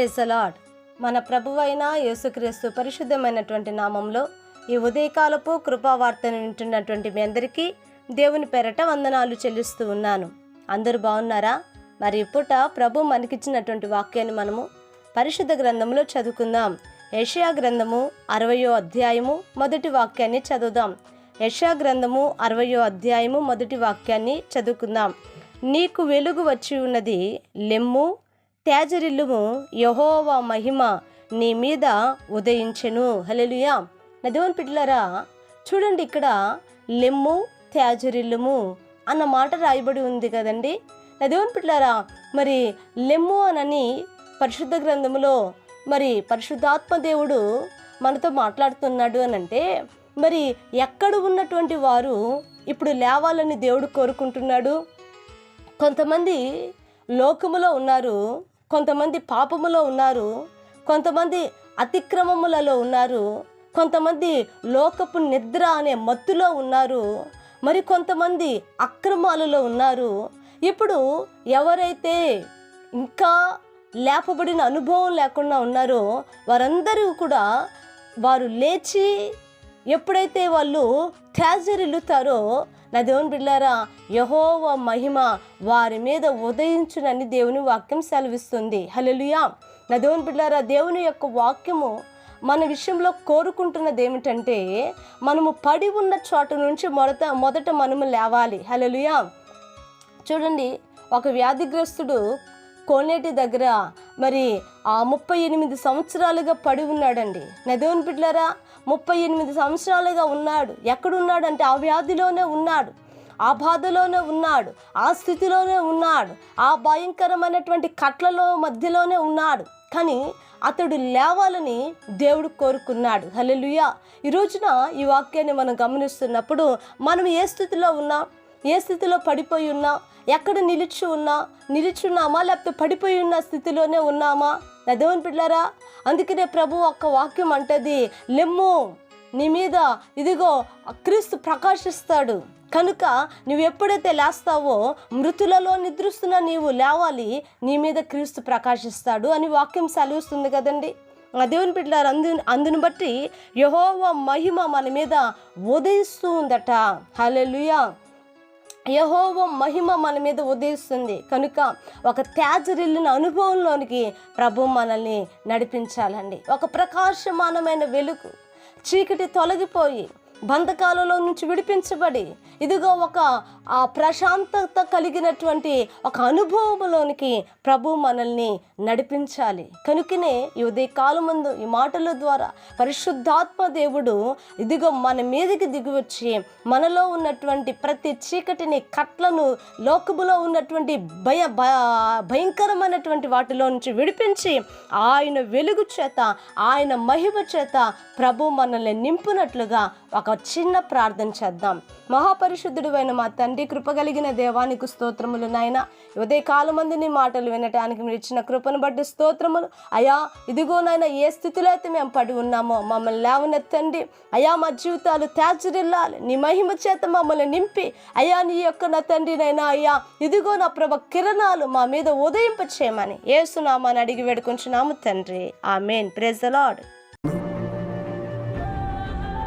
Praise అలాడ్ మన ప్రభువైన యేసుక్రీస్తు పరిశుద్ధమైనటువంటి నామంలో ఈ ఉదయకాలపు కృపావార్తను వింటున్నటువంటి మీ అందరికీ దేవుని పెరట వందనాలు చెల్లిస్తూ ఉన్నాను. అందరూ బాగున్నారా? మరి ఇప్పుట ప్రభు మనకిచ్చినటువంటి వాక్యాన్ని మనము పరిశుద్ధ గ్రంథంలో చదువుకుందాం. యషయా గ్రంథము అరవయో అధ్యాయము మొదటి వాక్యాన్ని చదువుదాం. యషయా గ్రంథము అరవయో అధ్యాయము మొదటి వాక్యాన్ని చదువుకుందాం. నీకు వెలుగు వచ్చి ఉన్నది లెమ్ము త్యాజరిల్లుము యహోవా మహిమ నీ మీద ఉదయించెను. హలెలుయా నా దేవుని పిల్లరా చూడండి ఇక్కడ లెమ్ము త్యాజరిల్లుము అన్న మాట రాయబడి ఉంది కదండి. నా దేవుని పిల్లరా మరి లెమ్ము అనని పరిశుద్ధ గ్రంథములో మరి పరిశుద్ధాత్మ దేవుడు మనతో మాట్లాడుతున్నాడు అని అంటే మరి ఎక్కడ ఉన్నటువంటి వారు ఇప్పుడు లేవాలని దేవుడు కోరుకుంటున్నాడు? కొంతమంది లోకములో ఉన్నారు కొంతమంది పాపములో ఉన్నారు కొంతమంది అతిక్రమములలో ఉన్నారు కొంతమంది లోకపు నిద్ర అనే మత్తులో ఉన్నారు మరి కొంతమంది అక్రమాలలో ఉన్నారు. ఇప్పుడు ఎవరైతే ఇంకా లేపబడిన అనుభవం లేకుండా ఉన్నారో వారందరూ కూడా వారు లేచి ఎప్పుడైతే వాళ్ళు త్యాజరిల్లుతారో నా దేవుని బిడ్డారా యహోవ మహిమ వారి మీద ఉదయించునని దేవుని వాక్యం సెలవిస్తుంది. హలలుయా నా దేవుని బిడ్డారా దేవుని యొక్క వాక్యము మన విషయంలో కోరుకుంటున్నది ఏమిటంటే మనము పడి ఉన్న చోట నుంచి మొదట మొదట మనము లేవాలి. హలలుయా చూడండి ఒక వ్యాధిగ్రస్తుడు కోనేటి దగ్గర మరి ఆ ముప్పై ఎనిమిది సంవత్సరాలుగా పడి ఉన్నాడండి. నదోన్ దేవుని బిడ్డలారా ముప్పై ఎనిమిది సంవత్సరాలుగా ఉన్నాడు. ఎక్కడున్నాడు అంటే ఆ వ్యాధిలోనే ఉన్నాడు. ఆ బాధలోనే ఉన్నాడు. ఆ స్థితిలోనే ఉన్నాడు. ఆ భయంకరమైనటువంటి కట్లలో మధ్యలోనే ఉన్నాడు. కానీ అతడు లేవాలని దేవుడు కోరుకున్నాడు. హల్లెలూయా. ఈ రోజున ఈ వాక్యాన్ని మనం గమనిస్తున్నప్పుడు మనం ఏ స్థితిలో ఉన్నాం? ఏ స్థితిలో పడిపోయి ఉన్నా ఎక్కడ నిలిచి ఉన్నా నిలిచున్నామా లేకపోతే పడిపోయి ఉన్న స్థితిలోనే ఉన్నామా? నా దేవుని పిల్లారా అందుకనే ప్రభు ఒక్క వాక్యం అంటది లెమ్ము నీ మీద ఇదిగో క్రీస్తు ప్రకాశిస్తాడు. కనుక నువ్వు ఎప్పుడైతే లేస్తావో మృతులలో నిద్రిస్తున్న నీవు లేవాలి నీ మీద క్రీస్తు ప్రకాశిస్తాడు అని వాక్యం సెలవుస్తుంది కదండి. దేవుని బిడ్డలారు అందు అందును బట్టి యహోవ మహిమ మన మీద ఉదయిస్తూ ఉందట. హల్లెలూయా. యహోవ మహిమ మన మీద ఉదయిస్తుంది. కనుక ఒక త్యాజరిల్లిన అనుభవంలోనికి ప్రభు మనల్ని నడిపించాలండి. ఒక ప్రకాశమానమైన వెలుగు చీకటి తొలగిపోయి బంధకాలలో నుంచి విడిపించబడి ఇదిగో ఒక ఆ ప్రశాంతత కలిగినటువంటి ఒక అనుభవంలోనికి ప్రభు మనల్ని నడిపించాలి. కనుకనే ఈ ఉదయకాలం ముందు ఈ మాటల ద్వారా పరిశుద్ధాత్మ దేవుడు ఇదిగో మన మీదకి దిగివచ్చి మనలో ఉన్నటువంటి ప్రతి చీకటిని కట్లను లోకములో ఉన్నటువంటి భయ భయంకరమైనటువంటి వాటిలో నుంచి విడిపించి ఆయన వెలుగు చేత ఆయన మహిమ చేత ప్రభు మనల్ని నింపునట్లుగా ఒక చిన్న ప్రార్థన చేద్దాం. మహాపరిశుద్ధుడు అయిన మా తండ్రి కృప కలిగిన దేవానికి స్తోత్రములు నాయన. ఉదయ కాలం మంది నీ మాటలు వినటానికి మీరు ఇచ్చిన కృపను బట్టి స్తోత్రములు. అయా ఇదిగో నాయన ఏ స్థితిలో అయితే మేము పడి ఉన్నామో మమ్మల్ని లేవనెత్తండి. అయా మా జీవితాలు తేజరిల్లాలి నీ మహిమ చేత మమ్మల్ని నింపి. అయా నీ యొక్క నా తండ్రినైనా అయ్యా ఇదిగో నా ప్రభ కిరణాలు మా మీద ఉదయింప చేయమని ఏసునామాని అడిగి వేడుకుంటున్నాము తండ్రి. ఆ మెయిన్ ప్రెజ్ లాడ్